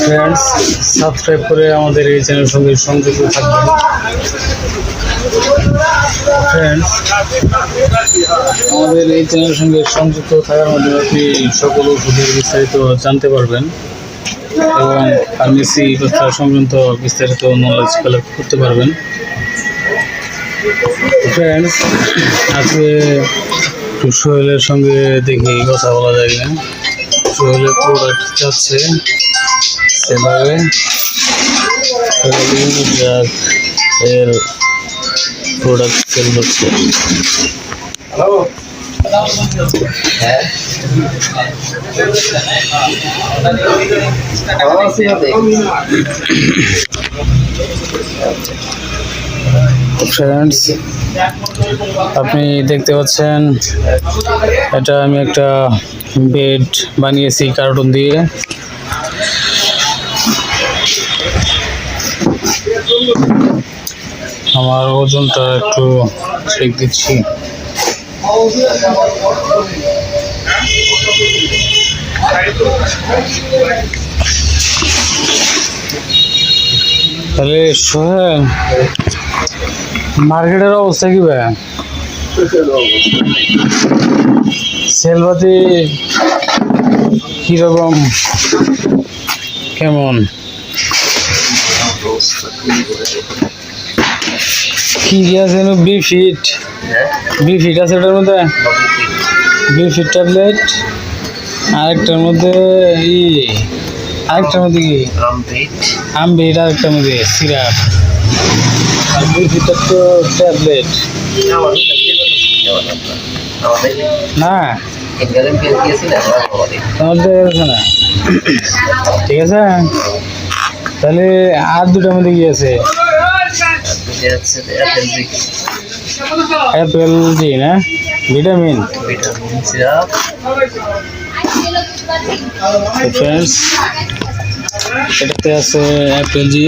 Friends subscribe করে আমাদের এই চ্যানেলের সঙ্গে সংযুক্ত থাকবেন। ফ্রেন্ডস আমাদের এই চ্যানেলের সঙ্গে সংযুক্ত থাকার মাধ্যমে আপনি সকল ওষুধের বিস্তারিত জানতে পারবেন এবং ফার্মেসি ব্যবসা সংক্রান্ত বিস্তারিত নলেজ কালেক্ট করতে পারবেন। ফ্রেন্ডস আজকে সোহেলের সঙ্গে দেখি কথা বলা যায় কিনা। সোহেলের প্রোডাক্ট যাচ্ছে। সেভাবে এর প্রোডাক্ট সেল করছে ফ্রেন্ডস আপনি দেখতে পাচ্ছেন, এটা আমি একটা বেড বানিয়েছি কার্টুন দিয়ে। আমার ওজনটা একটু চেক দিচ্ছি। তাহলে মার্কেটের অবস্থা কি ভাই? সেলপাতি কীরকম? কেমন? কি আছে বি ফিট বি ফিট আছে এটার মধ্যে? B fit tablet. আরেকটার মধ্যে ই আরেকটার মধ্যে কি? আমবিট আরেকটার মধ্যে সিরাপ। আর বি ফিটার তো ট্যাবলেট। না। না। ঠিক আছে? তাহলে আর দুটার মধ্যে কি আছে? অ্যাপেল জি, না? ভিটামিন। এটাতে আছে অ্যাপেল জি।